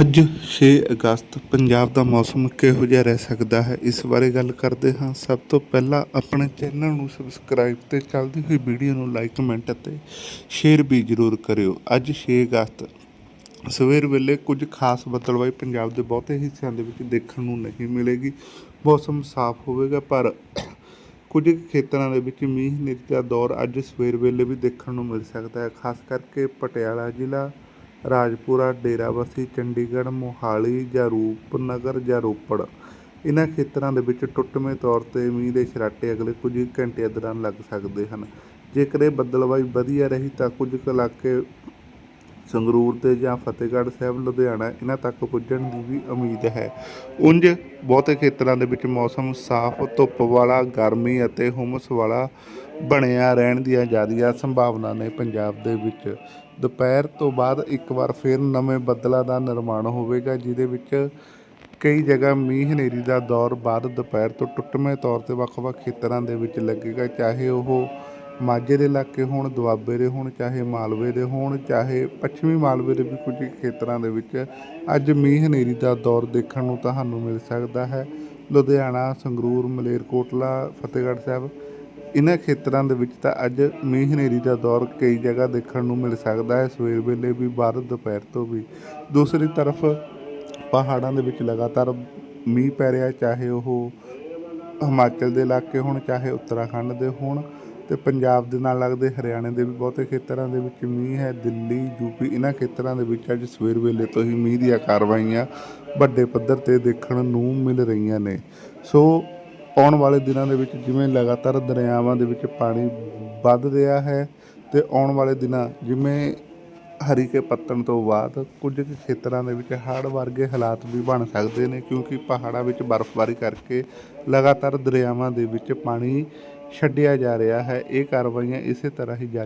ਅੱਜ 6 ਅਗਸਤ ਪੰਜਾਬ ਦਾ ਮੌਸਮ ਕਿਹੋ ਜਿਹਾ ਰਹਿ ਸਕਦਾ ਹੈ? ਇਸ ਬਾਰੇ ਗੱਲ ਕਰਦੇ ਹਾਂ। ਸਭ ਤੋਂ ਪਹਿਲਾਂ ਆਪਣੇ ਚੈਨਲ ਨੂੰ ਸਬਸਕ੍ਰਾਈਬ ਤੇ ਚੱਲਦੀ ਹੋਈ ਵੀਡੀਓ ਨੂੰ ਲਾਈਕ ਕਮੈਂਟ ਅਤੇ ਸ਼ੇਅਰ ਵੀ ਜ਼ਰੂਰ ਕਰਿਓ। ਅੱਜ 6 ਅਗਸਤ। ਸਵੇਰ ਵੇਲੇ ਕੁਝ ਖਾਸ ਬਦਲਵਾਈ ਪੰਜਾਬ ਦੇ ਬਹੁਤੇ ਹਿੱਸਿਆਂ ਦੇ ਵਿੱਚ ਦੇਖਣ ਨੂੰ ਨਹੀਂ ਮਿਲੇਗੀ। ਮੌਸਮ ਸਾਫ਼ ਹੋਵੇਗਾ, ਪਰ ਕੁਝ ਖੇਤਰਾਂ ਦੇ ਵਿੱਚ ਮੀਂਹ ਹਨੇਰੀ ਦਾ ਦੌਰ ਅੱਜ ਸਵੇਰ ਵੇਲੇ ਵੀ ਦੇਖਣ ਨੂੰ ਮਿਲ ਸਕਦਾ ਹੈ। ਖਾਸ ਕਰਕੇ ਪਟਿਆਲਾ ਜ਼ਿਲ੍ਹਾ ਰਾਜਪੁਰਾ ਡੇਰਾਬੱਸੀ ਚੰਡੀਗੜ੍ਹ, ਮੋਹਾਲੀ ਜਾਂ ਰੂਪਨਗਰ ਜਾਂ ਰੋਪੜ। ਇਹਨਾਂ ਖੇਤਰਾਂ ਦੇ ਵਿੱਚ ਟੁੱਟਵੇਂ ਤੌਰ ਤੇ ਮੀਂਹ ਦੇ ਛਰਾਟੇ ਅਗਲੇ ਕੁਝ ਘੰਟਿਆਂ ਦੌਰਾਨ ਲੱਗ ਸਕਦੇ ਹਨ। ਜੇਕਰ ਇਹ ਬੱਦਲਵਾਈ ਵਧੀਆ ਰਹੀ ਤਾਂ ਕੁਝ ਇਲਾਕੇ ਸੰਗਰੂਰ ਤੇ ਜਾਂ ਫਤਿਹਗੜ੍ਹ ਸਾਹਿਬ, ਲੁਧਿਆਣਾ, ਇਹਨਾਂ ਤੱਕ ਪੁੱਜਣ ਦੀ ਵੀ ਉਮੀਦ ਹੈ। ਉਂਝ ਬਹੁਤੇ ਖੇਤਰਾਂ ਦੇ ਵਿੱਚ ਮੌਸਮ ਸਾਫ਼, ਧੁੱਪ ਵਾਲਾ, ਗਰਮੀ ਅਤੇ ਹੁਮਸ ਵਾਲਾ ਬਣਿਆ ਰਹਿਣ ਦੀਆਂ ਜ਼ਿਆਦੀਆਂ ਸੰਭਾਵਨਾ ਨੇ ਪੰਜਾਬ ਦੇ ਵਿੱਚ। ਦੁਪਹਿਰ ਤੋਂ ਬਾਅਦ ਇੱਕ ਵਾਰ ਫਿਰ ਨਵੇਂ ਬੱਦਲਾਂ ਦਾ ਨਿਰਮਾਣ ਹੋਵੇਗਾ, ਜਿਹਦੇ ਵਿੱਚ ਕਈ ਜਗ੍ਹਾ ਮੀਂਹ ਹਨੇਰੀ ਦਾ ਦੌਰ ਬਾਅਦ ਦੁਪਹਿਰ ਤੋਂ ਟੁੱਟਵੇਂ ਤੌਰ ਤੇ ਵੱਖ-ਵੱਖ ਖੇਤਰਾਂ ਦੇ ਵਿੱਚ ਲੱਗੇਗਾ, ਚਾਹੇ ਉਹ ਮਾਝੇ ਦੇ ਇਲਾਕੇ ਹੋਣ, ਦੁਆਬੇ ਦੇ ਹੋਣ, ਚਾਹੇ ਮਾਲਵੇ ਦੇ ਹੋਣ, ਚਾਹੇ ਪੱਛਮੀ ਮਾਲਵੇ ਦੇ ਵੀ ਕੁਝ ਖੇਤਰਾਂ ਦੇ ਵਿੱਚ ਅੱਜ ਮੀਂਹ ਹਨੇਰੀ ਦਾ ਦੌਰ ਦੇਖਣ ਨੂੰ ਤੁਹਾਨੂੰ ਮਿਲ ਸਕਦਾ ਹੈ। ਲੁਧਿਆਣਾ, ਸੰਗਰੂਰ, ਮਲੇਰਕੋਟਲਾ, ਫਤਿਹਗੜ੍ਹ ਸਾਹਿਬ ਇਹਨਾਂ ਖੇਤਰਾਂ ਦੇ ਵਿੱਚ ਤਾਂ ਅੱਜ ਮੀਂਹ ਹਨੇਰੀ ਦਾ ਦੌਰ ਕਈ ਜਗ੍ਹਾ ਦੇਖਣ ਨੂੰ ਮਿਲ ਸਕਦਾ ਹੈ। ਸਵੇਰ ਵੇਲੇ ਵੀ ਬਾਅਦ ਦੁਪਹਿਰ ਤੋਂ ਵੀ। ਦੂਸਰੀ ਤਰਫ ਪਹਾੜਾਂ ਦੇ ਵਿੱਚ ਲਗਾਤਾਰ ਮੀਂਹ ਪੈ ਰਿਹਾ, ਚਾਹੇ ਉਹ ਹਿਮਾਚਲ ਦੇ ਇਲਾਕੇ ਹੋਣ, ਚਾਹੇ ਉੱਤਰਾਖੰਡ ਦੇ ਹੋਣ। ਤੇ ਪੰਜਾਬ ਦੇ ਨਾਲ ਲੱਗਦੇ ਹਰਿਆਣੇ ਦੇ ਵੀ ਬਹੁਤੇ ਖੇਤਰਾਂ ਦੇ ਵਿੱਚ ਮੀਂਹ ਹੈ, ਦਿੱਲੀ ਯੂਪੀ ਇਹਨਾਂ ਖੇਤਰਾਂ ਦੇ ਵਿੱਚ ਅੱਜ ਸਵੇਰ ਵੇਲੇ ਤੋਂ ਹੀ ਮੀਂਹ ਦੀਆਂ ਕਾਰਵਾਈਆਂ ਵੱਡੇ ਪੱਧਰ ਤੇ ਦੇਖਣ ਨੂੰ ਮਿਲ ਰਹੀਆਂ ਨੇ। ਸੋ ਆਉਣ ਵਾਲੇ ਦਿਨਾਂ ਦੇ ਵਿੱਚ ਜਿਵੇਂ ਲਗਾਤਾਰ ਦਰਿਆਵਾਂ ਦੇ ਵਿੱਚ ਪਾਣੀ ਵੱਧ ਰਿਹਾ ਹੈ ਤੇ ਆਉਣ ਵਾਲੇ ਦਿਨਾਂ ਜਿਵੇਂ ਹਰੀਕੇ ਪੱਤਣ ਤੋਂ ਬਾਅਦ ਕੁਝ ਕੁ ਖੇਤਰਾਂ ਦੇ ਵਿੱਚ ਹੜ੍ਹ ਵਰਗੇ ਹਾਲਾਤ ਵੀ ਬਣ ਸਕਦੇ ਨੇ ਕਿਉਂਕਿ ਪਹਾੜਾਂ ਵਿੱਚ ਬਰਫ਼ਬਾਰੀ ਕਰਕੇ ਲਗਾਤਾਰ ਦਰਿਆਵਾਂ ਦੇ ਵਿੱਚ ਪਾਣੀ ਛੱਡਿਆ ਜਾ ਰਿਹਾ ਹੈ। ਇਹ ਕਾਰਵਾਈਆਂ ਇਸੇ ਤਰ੍ਹਾਂ ਹੀ ਜਾਰੀ